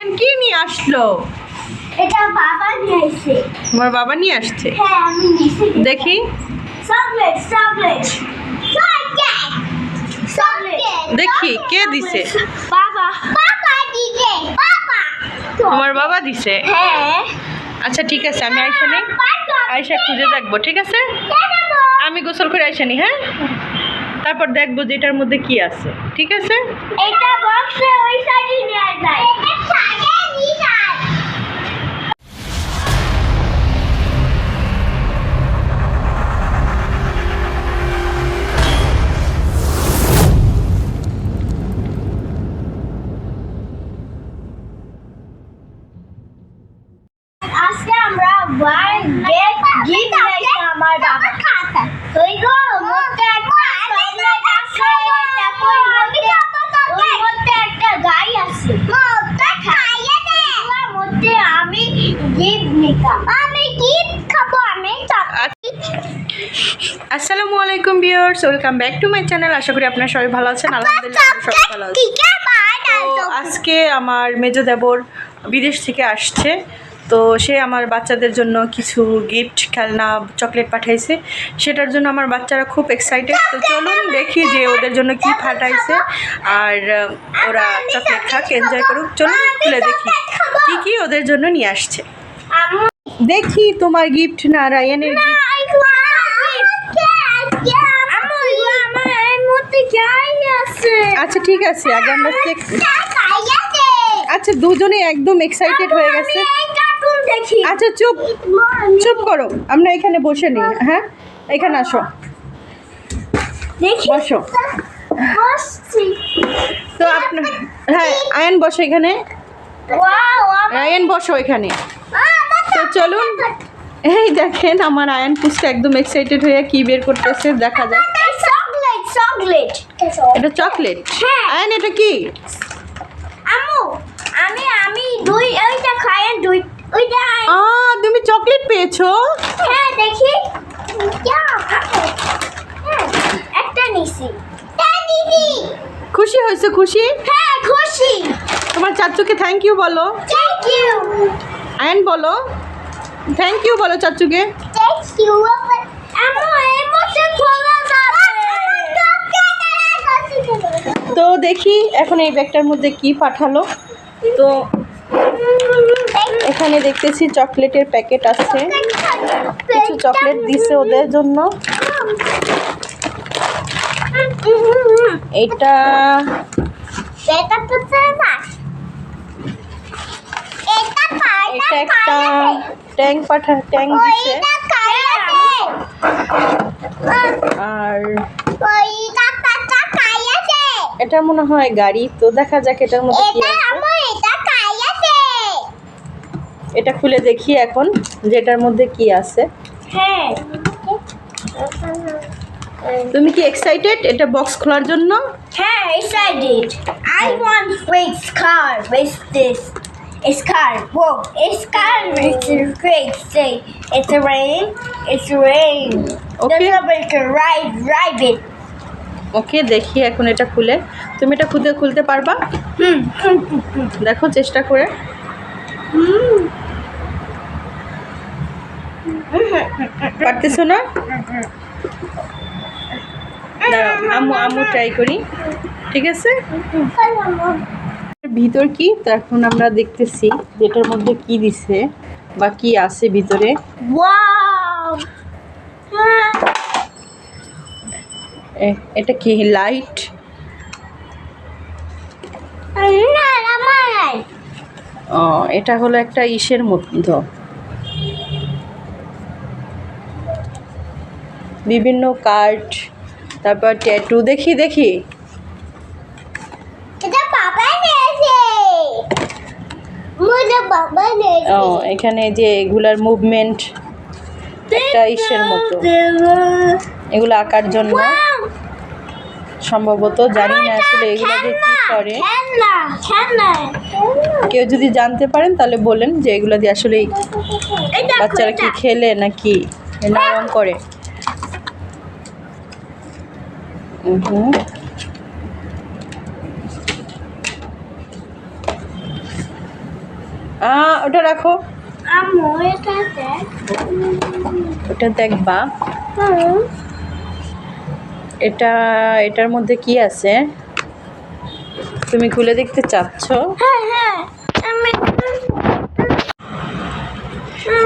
কি নিয়ে আসলো? এটা বাবা নিয়েছে। তোমার বাবা নিয়ে আসছে? হ্যাঁ আমি নিয়েছি। দেখি। চকলেট চকলেট দেখি কে দিছে? বাবা। বাবা দিছে বাবা। তোমার বাবা দিছে? হ্যাঁ। আচ্ছা ঠিক আছে আমি আইসা নেই। আয়সা খুঁজে দেখব ঠিক আছে? আমি গোসল করে আইসা নি হ্যাঁ? তারপর দেখব যে এটার মধ্যে কি আছে। ঠিক আছে? এটা বক্সে ওই সাইডে নিয়ে যায় আজকে আমরা ওয়ান গেট গিফট দিয়েছি আমার বাবা ওই গো মধ্যে একটা চকলেট আছে তারপর মধ্যে ওই মধ্যে একটা গাই আছে মধ্যে খাইয়ে দে ওর মধ্যে আমি গিফট নিতাম আমি গিফট খাব আমি চকলেট আসসালামু আলাইকুম viewers welcome back to my channel. আশা করি আপনারা সবাই ভালো আছেন। আলহামদুলিল্লাহ সবাই ভালো আছি। তো আজকে আমার মেজো দেবর বিদেশ থেকে আসছে। তো সে আমার বাচ্চাদের জন্য কিছু গিফট খেলনা চকলেট পাঠাইছে। সেটার জন্য আমার বাচ্চারা খুব এক্সাইটেড তো চলুন দেখি যে ওদের জন্য কি পাঠাইছে। আর ওরা চকলেট খাক এনজয় করুক। চলুন খুলে দেখি কি কি ওদের জন্য নিয়ে আসছে। দেখি তোমার গিফট না রায়ানের গিফট আচ্ছা ঠিক আছে আগে আমরা আচ্ছা দুজনে একদম এক্সাইটেড হয়ে গেছে। আচ্ছা চুপ চুপ করো। আমরা এখানে বসে নিই হ্যাঁ? এখানে আসো। বসো। তো আপনার হ্যাঁ আয়ন বসো এখানে। আয়ন বসো এখানে। তো চলুন। এই দেখেন আমার আয়ন পুষ্টা একদম এক্সাইটেড হয়ে কি বের করতেছে দেখা যাক। চকলেট এটা চকলেট হ্যাঁ। আয়ন এটা কি? আমু আমি আমি দুই ওইটা খাই দুই ওইটা আ তুমি চকলেট পেয়েছ? হ্যাঁ দেখি। হ্যাঁ একটা নিছি। খুশি হয়েছে খুশি? হ্যাঁ খুশি। তোমার চাচুকে থ্যাংক ইউ বলো। থ্যাংক ইউ আয়ন বলো। থ্যাংক ইউ বলো চাচুকে। তো দেখি এখন এই ব্যাগটার মধ্যে কি পাঠালো। তো এখানে দেখতেছি চকলেটের প্যাকেট আছে। কিছু চকলেট দিছে ওদের জন্য। এটা এটা একটা ট্যাঙ্ক পাঠা ট্যাঙ্ক দিছে। আর এটা মনে হয় গাড়ি তো দেখা যাক এটার মধ্যে কি এটা আছে। এটা খুলে দেখি এখন যে এটার মধ্যে কি আছে। হ্যাঁ। তুমি কি এক্সাইটেড এটা বক্স খোলার জন্য? হ্যাঁ excited I want great car with this It's car. Whoa, it's car. It's a great thing. It's a rain. It's rain. Okay. The rubber can ride, ride it. Okay দেখি এখন এটা খুলে তুমি এটা খুলে খুলতে পারবা Hmm. দেখো চেষ্টা করে পারতেছো না দাঁড়াও আম্মু আম্মু ট্রাই করি ঠিক আছে ভিতর কি? তো এখন আমরা দেখতেছি যেটার মধ্যে কি দিছে বা কি আছে ভিতরে। এটা কি? লাইট ও এটা হলো একটা ইসের মতো বিভিন্ন কার্ড তারপর ট্যাটু দেখি দেখি এটা বাবা নিয়েছে মুঝে বাবা নিয়েছে ও এখানে যে এগুলার মুভমেন্ট একটা ইসের মতো। এগুলো আঁকার জন্য। সম্ভবত জানি না আসলে এগুলো যে কি করে। কেউ যদি জানতে পারেন তাহলে বলেন যে এগুলো দিয়ে আসলে বাচ্চারা কি। খেলে নাকি না করে। হুম ওটা রাখো। ওটা দেখবা এটা এটার মধ্যে কি আছে? তুমি খুলে দেখতে চাচ্ছ? হ্যাঁ হ্যাঁ।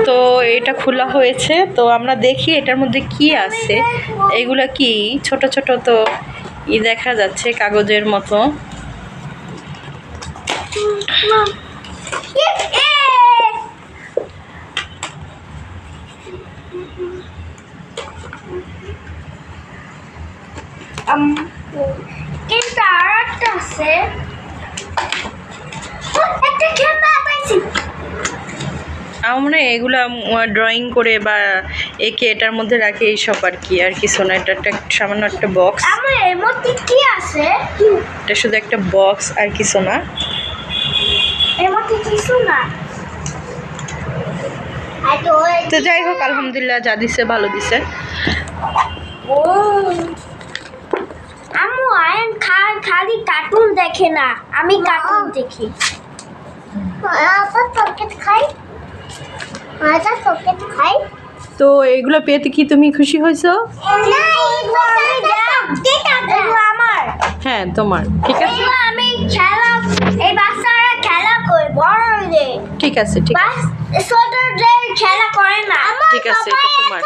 তো এটা খোলা হয়েছে তো আমরা দেখি এটার মধ্যে কি আছে। এগুলা কি? ছোট ছোট তো ই দেখা যাচ্ছে কাগজের মতো। কিন্তু আর একটা আছে। একটা খেলনা পাইছি। আমার এগুলা ড্রয়িং করে বা একে এটার মধ্যে রাখে এইসব আর কি আর কিছু না এটা একটা সামান্য একটা বক্স আমার এর মধ্যে কি আছে? এটা শুধু একটা বক্স আর কিছু না এর মধ্যে কিছু না তো যাই হোক আলহামদুলিল্লাহ যা দিছে ভালো দিছে। আম্মু আয়ন খালি কার্টুন দেখে না আমি কার্টুন দেখি। খাই খাই তো এগুলো পেতে কি তুমি খুশি হয়েছো? হ্যাঁ তোমার। ঠিক আছে? আমি খেলা এই ঠিক আছে ঠিক আছে। ছোটদের খেলা করে না। ঠিক আছে এটা তোমার।